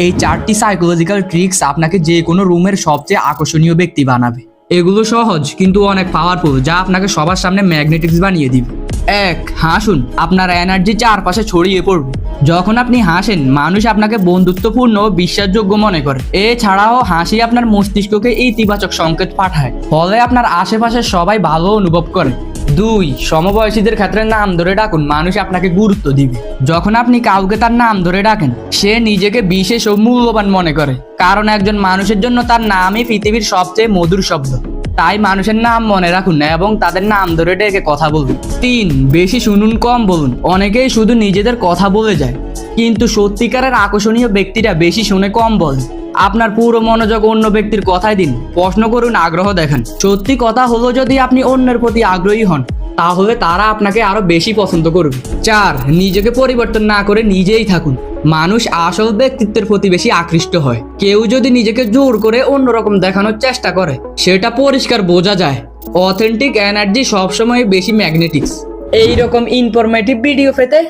এই চারটি psychological tricks আপনাকে যে কোনো রুমের সবচেয়ে আকর্ষণীয় ব্যক্তি বানাবে। এগুলো সহজ, কিন্তু অনেক পাওয়ারফুল যা আপনাকে সবার সামনে ম্যাগনেটিক্স বানিয়ে দিবে। এক, হাসুন। আপনার এনার্জি চারপাশে ছড়িয়ে পড়বে। যখন আপনি হাসেন, মানুষ আপনাকে বন্ধুত্বপূর্ণ বিশ্বাসযোগ্য মনে করে। এছাড়াও হাসি আপনার মস্তিষ্ককে ইতিবাচক সংকেত পাঠায়। ফলে আপনার আশেপাশে সবাই ভালো অনুভব করে। দুই, সমবয়সীদের ক্ষেত্রে নাম ধরে ডাকুন, মানুষ আপনাকে গুরুত্ব দিবে। যখন আপনি কাউকে তার নাম ধরে ডাকেন, সে নিজেকে বিশেষ ও মূল্যবান মনে করে। কারণ একজন মানুষের জন্য তার নামই পৃথিবীর সবচেয়ে মধুর শব্দ। তাই মানুষের নাম মনে রাখুন না এবং তাদের নাম ধরে ডেকে কথা বলুন। তিন, বেশি শুনুন, কম বলুন। অনেকেই শুধু নিজেদের কথা বলে যায়, কিন্তু সত্যিকারের আকর্ষণীয় ব্যক্তিরা বেশি শুনে, কম বলে আপনার পুরো মনোযোগ অন্য ব্যক্তির কথায় দিন। প্রশ্ন করুন, আগ্রহ দেখান। সত্যি কথা হলো, যদি আপনি অন্যের প্রতি আগ্রহী হন, তাহলে তারা আপনাকে আরও বেশি পছন্দ করবে। চার, নিজেকে পরিবর্তন না করে নিজেই থাকুন। মানুষ আসল ব্যক্তিত্বের প্রতি বেশি আকৃষ্ট হয়। কেউ যদি নিজেকে জোর করে অন্যরকম দেখানোর চেষ্টা করে, সেটা পরিষ্কার বোঝা যায়। অথেন্টিক এনার্জি সবসময় বেশি ম্যাগনেটিক্স এইরকম ইনফরমেটিভ ভিডিও পেতে